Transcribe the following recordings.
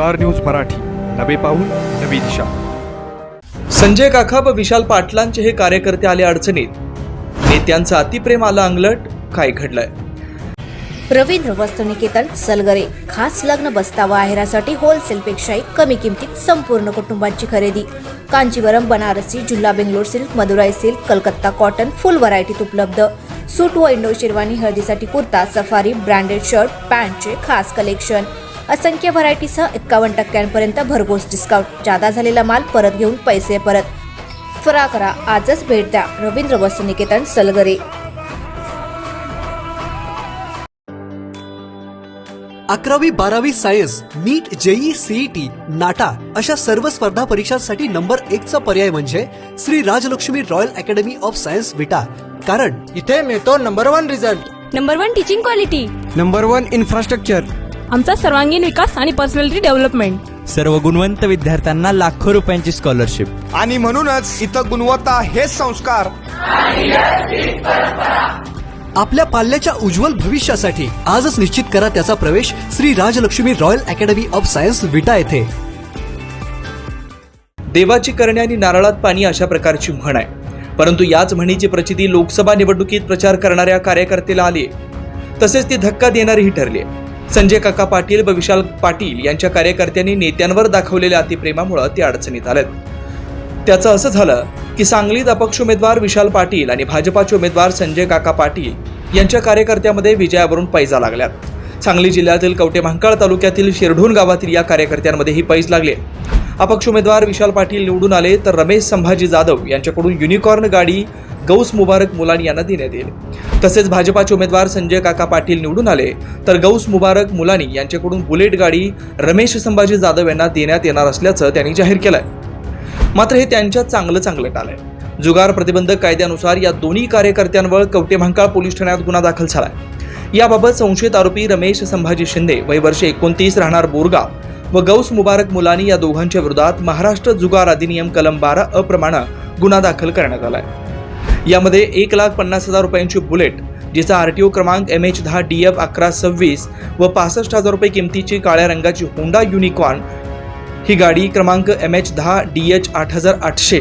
Star news Marathi. नवे पाऊल नवी दिशा. संजय काका व विशाल पाटलांचे हे कार्यकर्ते आले अडचणीत. नेत्यांचं अतिप्रेम आलं अंगलट काय घडलंय? रवींद्र वस्तुनिकेतन सलगरे. खास लग्न बसतावा आहेरासाठी होलसेलपेक्षाही कमी किमतीत संपूर्ण कुटुंबाची खरेदी. Kanchivaram Banarasi जुल्ला Bangalore silk Madurai silk Calcutta cotton full व्हरायटीत उपलब्ध. सूट व इंडो शेरवानी हळदीसाठी कुर्ता सफारी ब्रँडेड शर्ट पॅन्टचे खास कलेक्शन असंख्य व्हरायटीसह एक्कावन्न टक्क्यांपर्यंत भरघोस डिस्काउंट जादा झालेला माल परत घेऊन पैसे परत. त्वरा करा आजच भेट द्या. रवींद्र वस्तुनिकेतन सलगरे. अकरावी बारावी science NEET JEE CET NATA अशा सर्व स्पर्धा परीक्षांसाठी नंबर एकचा पर्याय म्हणजे Shri Rajlakshmi royal academy of science Vita. कारण इथे मिळतो number one result. Number one teaching quality number one infrastructure आमचा सर्वांगीण विकास आणि पर्सनॅलिटी डेव्हलपमेंट सर्व गुणवंत विद्यार्थ्यांना लाखो रुपयांची स्कॉलरशिप आणि म्हणूनच इथं गुणवत्ता हेच संस्कार. आपल्या पाल्याच्या उज्ज्वल भविष्यासाठी आजच निश्चित करा त्याचा प्रवेश Shri Rajlakshmi royal academy of science Vita येथे. देवाची करणे आणि नारळात पाणी अशा प्रकारची म्हण आहे. परंतु याच म्हणीची प्रचिती लोकसभा निवडणुकीत प्रचार करणाऱ्या कार्यकर्त्याला आली तसेच ती धक्का देणारीही ठरली संजय काका पाटील व विशाल पाटील यांच्या कार्यकर्त्यांनी नेत्यांवर दाखवलेल्या अतिप्रेमामुळे ते अडचणीत आलेत. त्याचं असं झालं की सांगलीत अपक्ष उमेदवार विशाल पाटील आणि भाजपाचे उमेदवार संजय काका पाटील यांच्या कार्यकर्त्यामध्ये विजयावरून पैजा लागल्यात. सांगली जिल्ह्यातील कवटे महांकाळ तालुक्यातील शिरढोण गावातील या कार्यकर्त्यांमध्ये ही पैज लागले. अपक्ष उमेदवार विशाल पाटील निवडून आले तर रमेश संभाजी जाधव यांच्याकडून युनिकॉर्न गाडी गौस मुबारक मुलानी यांना देण्यात येईल तसेच भाजपाचे उमेदवार संजय काका पाटील निवडून आले तर गौस मुबारक मुलानी यांच्याकडून बुलेट गाडी रमेश संभाजी जाधव यांना देण्यात येणार असल्याचं त्यांनी जाहीर केलंय. मात्र हे त्यांच्यात चांगलं चांगलं टालंय. जुगार प्रतिबंधक कायद्यानुसार या दोन्ही कार्यकर्त्यांवर कवटेभांकाळ पोलीस ठाण्यात गुन्हा दाखल झालाय. याबाबत संशयित आरोपी रमेश संभाजी शिंदे वय वर्ष एकोणतीस राहणार बोरगाव व गौस मुबारक मुलानी या दोघांच्या विरोधात महाराष्ट्र जुगार अधिनियम कलम बारा अप्रमाणे गुन्हा दाखल करण्यात आलाय. यामध्ये एक लाख पन्नास हजार रुपयांची बुलेट जिचा आर टी ओ क्रमांक एम एच दहा डी एफ अकरा सव्वीस व पासष्ट हजार रुपये किमतीची काळ्या रंगाची होंडा युनिकॉर्न ही गाडी क्रमांक एम एच दहा डी एच आठ हजार आठशे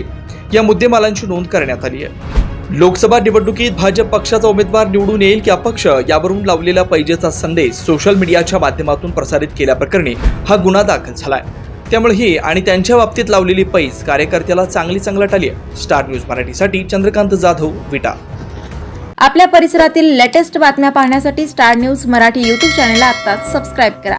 या मुद्देमालांची नोंद करण्यात आली आहे. लोकसभा निवडणुकीत भाजप पक्षाचा उमेदवार निवडून येईल की अपक्ष यावरून लावलेला पैजेचा संदेश सोशल मीडियाच्या माध्यमातून प्रसारित केल्याप्रकरणी हा गुन्हा दाखल झाला आहे त्यामुळे ही आणि त्यांच्या बाबतीत लावलेली पैस कार्यकर्त्याला चांगली चांगला टाली आहे. स्टार न्यूज मराठीसाठी चंद्रकांत जाधव विटा. आपल्या परिसरातील लेटेस्ट बातम्या पाहण्यासाठी स्टार न्यूज मराठी यूट्यूब चॅनलला आत्ताच सबस्क्राईब करा.